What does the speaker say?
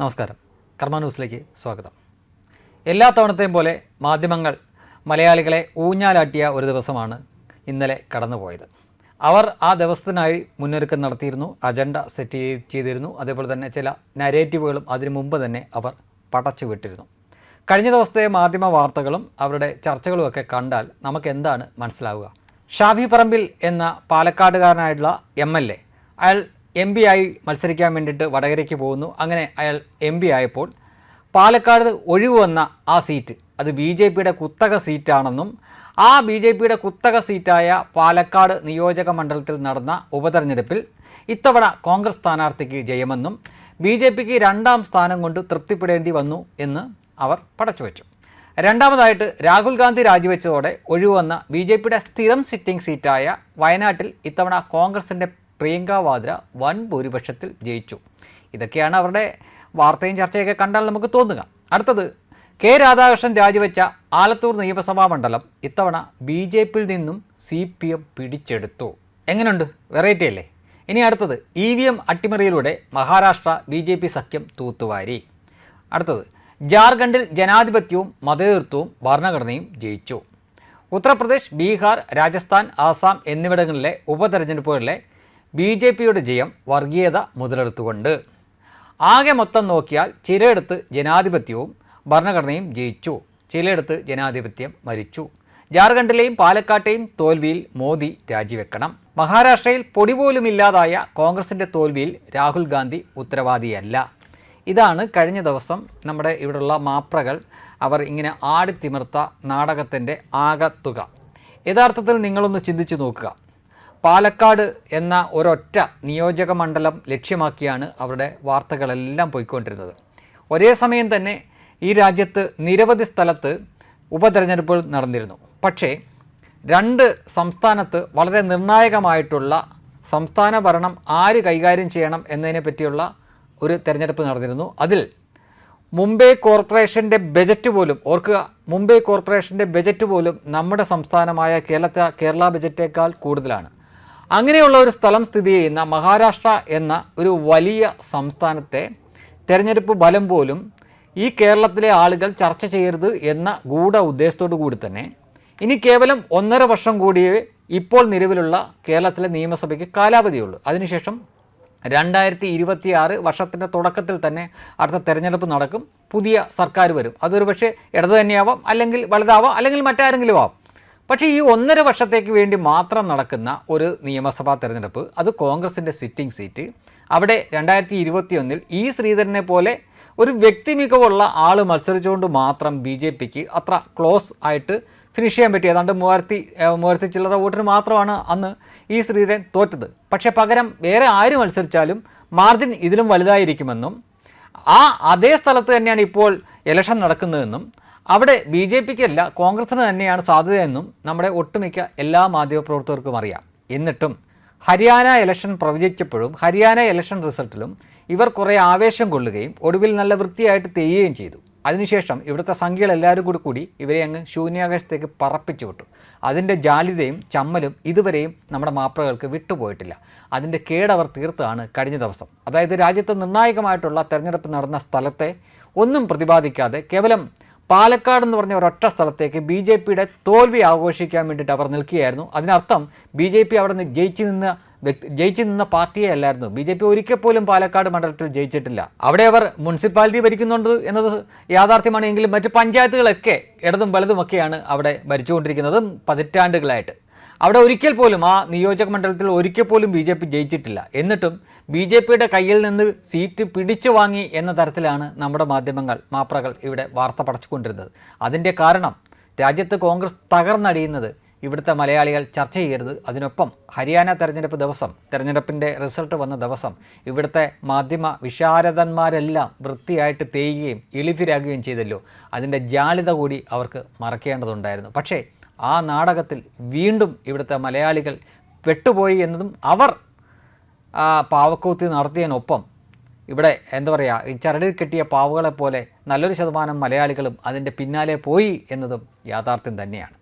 നമസ്കാരം. കർമ്മ ന്യൂസിലേക്ക് സ്വാഗതം. എല്ലാ തവണത്തെയും പോലെ മാധ്യമങ്ങൾ മലയാളികളെ ഊഞ്ഞാലാട്ടിയ ഒരു ദിവസമാണ് ഇന്നലെ കടന്നുപോയത്. അവർ ആ ദിവസത്തിനായി മുന്നൊരുക്കം നടത്തിയിരുന്നു അജണ്ട സെറ്റ് ചെയ്തിരുന്നു. അതേപോലെ തന്നെ ചില നരേറ്റീവുകളും അതിനു മുമ്പ് തന്നെ അവർ പടച്ചു വിട്ടിരുന്നു. കഴിഞ്ഞ ദിവസത്തെ മാധ്യമ വാർത്തകളും അവരുടെ ചർച്ചകളുമൊക്കെ കണ്ടാൽ നമുക്ക് എന്താണ് മനസ്സിലാവുക? ഷാഫി പറമ്പിൽ എന്ന പാലക്കാടുകാരനായിട്ടുള്ള എം എൽ എ അയാൾ എം പി ആയി മത്സരിക്കാൻ വേണ്ടിയിട്ട് വടകരയ്ക്ക് പോകുന്നു. അങ്ങനെ അയാൾ എം പി ആയപ്പോൾ പാലക്കാട് ഒഴിവ് വന്ന ആ സീറ്റ്. അത് ബി ജെ പിയുടെ കുത്തക സീറ്റാണെന്നും ആ ബി ജെ പിയുടെ കുത്തക സീറ്റായ പാലക്കാട് നിയോജക മണ്ഡലത്തിൽ നടന്ന ഉപതെരഞ്ഞെടുപ്പിൽ ഇത്തവണ കോൺഗ്രസ് സ്ഥാനാർത്ഥിക്ക് ജയമെന്നും ബി ജെ പിക്ക് രണ്ടാം സ്ഥാനം കൊണ്ട് തൃപ്തിപ്പെടേണ്ടി വന്നു എന്ന് അവർ പടച്ചുവെച്ചു. രണ്ടാമതായിട്ട് രാഹുൽ ഗാന്ധി രാജിവെച്ചതോടെ ഒഴിവന്ന ബി ജെ പിയുടെ സ്ഥിരം സിറ്റിംഗ് സീറ്റായ വയനാട്ടിൽ ഇത്തവണ കോൺഗ്രസിന്റെ പ്രിയങ്ക വാദ്ര വൻ ഭൂരിപക്ഷത്തിൽ ജയിച്ചു. ഇതൊക്കെയാണ് അവരുടെ വാർത്തയും ചർച്ചയൊക്കെ കണ്ടാൽ നമുക്ക് തോന്നുക. അടുത്തത് കെ രാധാകൃഷ്ണൻ രാജിവെച്ച ആലത്തൂർ നിയമസഭാ മണ്ഡലം ഇത്തവണ ബി ജെ പിയിൽ നിന്നും സി പി എം പിടിച്ചെടുത്തു. എങ്ങനെയുണ്ട്? വെറൈറ്റി അല്ലേ? ഇനി അടുത്തത് ഇ വി എം അട്ടിമറിയിലൂടെ മഹാരാഷ്ട്ര ബി ജെ പി സഖ്യം തൂത്തുവാരി. അടുത്തത് ജാർഖണ്ഡിൽ ജനാധിപത്യവും മതേതൃത്വവും ഭരണഘടനയും ജയിച്ചു. ഉത്തർപ്രദേശ് ബീഹാർ രാജസ്ഥാൻ ആസാം എന്നിവിടങ്ങളിലെ ഉപതെരഞ്ഞെടുപ്പുകളിലെ ബി ജെ പിയുടെ ജയം വർഗീയത മുതലെടുത്തുകൊണ്ട്. ആകെ മൊത്തം നോക്കിയാൽ ചിലയിടത്ത് ജനാധിപത്യവും ഭരണഘടനയും ജയിച്ചു. ചിലയിടത്ത് ജനാധിപത്യം മരിച്ചു. ജാർഖണ്ഡിലെയും പാലക്കാട്ടെയും തോൽവിയിൽ മോദി രാജിവെക്കണം. മഹാരാഷ്ട്രയിൽ പൊടി പോലും ഇല്ലാതായ കോൺഗ്രസിന്റെ തോൽവിയിൽ രാഹുൽ ഗാന്ധി ഉത്തരവാദിയല്ല. ഇതാണ് കഴിഞ്ഞ ദിവസം നമ്മുടെ ഇവിടെയുള്ള മാപ്രകൾ അവർ ഇങ്ങനെ ആടിത്തിമിർത്ത നാടകത്തിന്റെ ആകത്തുക. യഥാർത്ഥത്തിൽ നിങ്ങളൊന്ന് ചിന്തിച്ചു നോക്കുക. പാലക്കാട് എന്ന ഒരൊറ്റ നിയോജക മണ്ഡലം ലക്ഷ്യമാക്കിയാണ് അവരുടെ വാർത്തകളെല്ലാം പോയിക്കൊണ്ടിരുന്നത്. ഒരേ സമയം തന്നെ ഈ രാജ്യത്ത് നിരവധി സ്ഥലത്ത് ഉപതെരഞ്ഞെടുപ്പുകൾ നടന്നിരുന്നു. പക്ഷേ രണ്ട് സംസ്ഥാനത്ത് വളരെ നിർണായകമായിട്ടുള്ള സംസ്ഥാന ഭരണം ആര് കൈകാര്യം ചെയ്യണം എന്നതിനെ പറ്റിയുള്ള ഒരു തെരഞ്ഞെടുപ്പ് നടന്നിരുന്നു. അതിൽ മുംബൈ കോർപ്പറേഷന്റെ ബജറ്റ് പോലും ഓർക്കുക മുംബൈ കോർപ്പറേഷന്റെ ബജറ്റ് പോലും നമ്മുടെ സംസ്ഥാനമായ കേരളത്തെ കേരള ബജറ്റേക്കാൾ കൂടുതലാണ്. അങ്ങനെയുള്ള ഒരു സ്ഥലം സ്ഥിതി ചെയ്യുന്ന മഹാരാഷ്ട്ര എന്ന ഒരു വലിയ സംസ്ഥാനത്തെ തെരഞ്ഞെടുപ്പ് ഫലം പോലും ഈ കേരളത്തിലെ ആളുകൾ ചർച്ച ചെയ്യരുത് എന്ന ഗൂഢ ഉദ്ദേശത്തോടു കൂടി തന്നെ. ഇനി കേവലം ഒന്നര വർഷം കൂടിയേ ഇപ്പോൾ നിലവിലുള്ള കേരളത്തിലെ നിയമസഭയ്ക്ക് കാലാവധിയുള്ളൂ അതിനുശേഷം രണ്ടായിരത്തി ഇരുപത്തി ആറ് വർഷത്തിന്റെ തുടക്കത്തിൽ തന്നെ അടുത്ത തെരഞ്ഞെടുപ്പ് നടക്കും. പുതിയ സർക്കാർ വരും. അതൊരു പക്ഷേ ഇടത് തന്നെയാവാം അല്ലെങ്കിൽ വലുതാവാം അല്ലെങ്കിൽ മറ്റാരെങ്കിലും ആവാം. പക്ഷേ ഈ ഒന്നര വർഷത്തേക്ക് വേണ്ടി മാത്രം നടക്കുന്ന ഒരു നിയമസഭാ തെരഞ്ഞെടുപ്പ് അത് കോൺഗ്രസിന്റെ സിറ്റിംഗ് സീറ്റ് അവിടെ രണ്ടായിരത്തി ഇരുപത്തിയൊന്നിൽ ഈ ശ്രീധരനെ പോലെ ഒരു വ്യക്തി മികവുള്ള ആൾ മത്സരിച്ചുകൊണ്ട് മാത്രം ബി ജെ പിക്ക് അത്ര ക്ലോസ് ആയിട്ട് ഫിനിഷ് ചെയ്യാൻ പറ്റി ഏതാണ്ട് മൂവായിരത്തി മൂവായിരത്തി ചില്ലറ വോട്ടിന് മാത്രമാണ് അന്ന് ഈ ശ്രീധരൻ തോറ്റത്. പക്ഷേ പകരം വേറെ ആര് മത്സരിച്ചാലും മാർജിൻ ഇതിലും വലുതായിരിക്കുമെന്നും ആ അതേ സ്ഥലത്ത് തന്നെയാണ് ഇപ്പോൾ ഇലക്ഷൻ നടക്കുന്നതെന്നും അവിടെ ബി ജെ പിക്കല്ല കോൺഗ്രസിന് തന്നെയാണ് സാധ്യതയെന്നും നമ്മുടെ ഒട്ടുമിക്ക എല്ലാ മാധ്യമപ്രവർത്തകർക്കും അറിയാം. എന്നിട്ടും ഹരിയാന ഇലക്ഷൻ പ്രവചിച്ചപ്പോഴും ഹരിയാന ഇലക്ഷൻ റിസൾട്ടിലും ഇവർ കുറേ ആവേശം കൊള്ളുകയും ഒടുവിൽ നല്ല വൃത്തിയായിട്ട് തെയ്യുകയും ചെയ്തു. അതിനുശേഷം ഇവിടുത്തെ സംഖ്യകൾ എല്ലാവരും കൂടി കൂടി ഇവരെ അങ്ങ് ശൂന്യാകാശത്തേക്ക് പറപ്പിച്ചു വിട്ടു. അതിന്റെ ജാലിതയും ചമ്മലും ഇതുവരെയും നമ്മുടെ മാപ്രകൾക്ക് വിട്ടുപോയിട്ടില്ല. അതിന്റെ കേടവർ തീർത്താണ് കഴിഞ്ഞ ദിവസം. അതായത് രാജ്യത്ത് നിർണായകമായിട്ടുള്ള തെരഞ്ഞെടുപ്പ് നടന്ന സ്ഥലത്തെ ഒന്നും പ്രതിപാദിക്കാതെ കേവലം പാലക്കാട് എന്ന് പറഞ്ഞ ഒരൊറ്റ സ്ഥലത്തേക്ക് ബി ജെ പിയുടെ തോൽവി ആഘോഷിക്കാൻ വേണ്ടിയിട്ട് അവർ നിൽക്കുകയായിരുന്നു. അതിനർത്ഥം ബി ജെ പി അവിടെ നിന്ന് ജയിച്ചു നിന്ന ജയിച്ചു നിന്ന പാർട്ടിയെ അല്ലായിരുന്നു. ബി ജെ പി ഒരിക്കൽ പോലും പാലക്കാട് മണ്ഡലത്തിൽ ജയിച്ചിട്ടില്ല. അവിടെ അവർ മുനിസിപ്പാലിറ്റി ഭരിക്കുന്നുണ്ട് എന്നത് യാഥാർത്ഥ്യമാണ്. എങ്കിലും മറ്റ് പഞ്ചായത്തുകളൊക്കെ ഇടതും വലതുമൊക്കെയാണ് അവിടെ ഭരിച്ചുകൊണ്ടിരിക്കുന്നതും പതിറ്റാണ്ടുകളായിട്ട്. അവിടെ ഒരിക്കൽ പോലും ആ നിയോജക മണ്ഡലത്തിൽ ഒരിക്കൽ പോലും ബി ജെ പി ജയിച്ചിട്ടില്ല. എന്നിട്ടും ബി ജെ പിയുടെ കയ്യിൽ നിന്ന് സീറ്റ് പിടിച്ചു വാങ്ങി എന്ന തരത്തിലാണ് നമ്മുടെ മാധ്യമങ്ങൾ മാപ്രകൾ ഇവിടെ വാർത്ത പടച്ചുകൊണ്ടിരുന്നത്. അതിന്റെ കാരണം രാജ്യത്ത് കോൺഗ്രസ് തകർന്നടിയുന്നത് ഇവിടുത്തെ മലയാളികൾ ചർച്ച ചെയ്യരുത്. അതിനൊപ്പം ഹരിയാന തെരഞ്ഞെടുപ്പ് ദിവസം തെരഞ്ഞെടുപ്പിന്റെ റിസൾട്ട് വന്ന ദിവസം ഇവിടുത്തെ മാധ്യമ വിശാരദന്മാരെല്ലാം വൃത്തിയായിട്ട് തേയുകയും എളിഫിരാകുകയും ചെയ്തല്ലോ. അതിന്റെ ജാളിത കൂടി അവർക്ക് മറക്കേണ്ടതുണ്ടായിരുന്നു പക്ഷേ ആ നാടകത്തിൽ വീണ്ടും ഇവിടുത്തെ മലയാളികൾ പെട്ടുപോയി എന്നതും അവർ പാവക്കൂത്തി നടത്തിയതിനൊപ്പം ഇവിടെ എന്താ പറയുക ഈ ചരടിൽ കെട്ടിയ പാവകളെപ്പോലെ നല്ലൊരു ശതമാനം മലയാളികളും അതിന്റെ പിന്നാലെ പോയി എന്നതും യാഥാർത്ഥ്യം തന്നെയാണ്.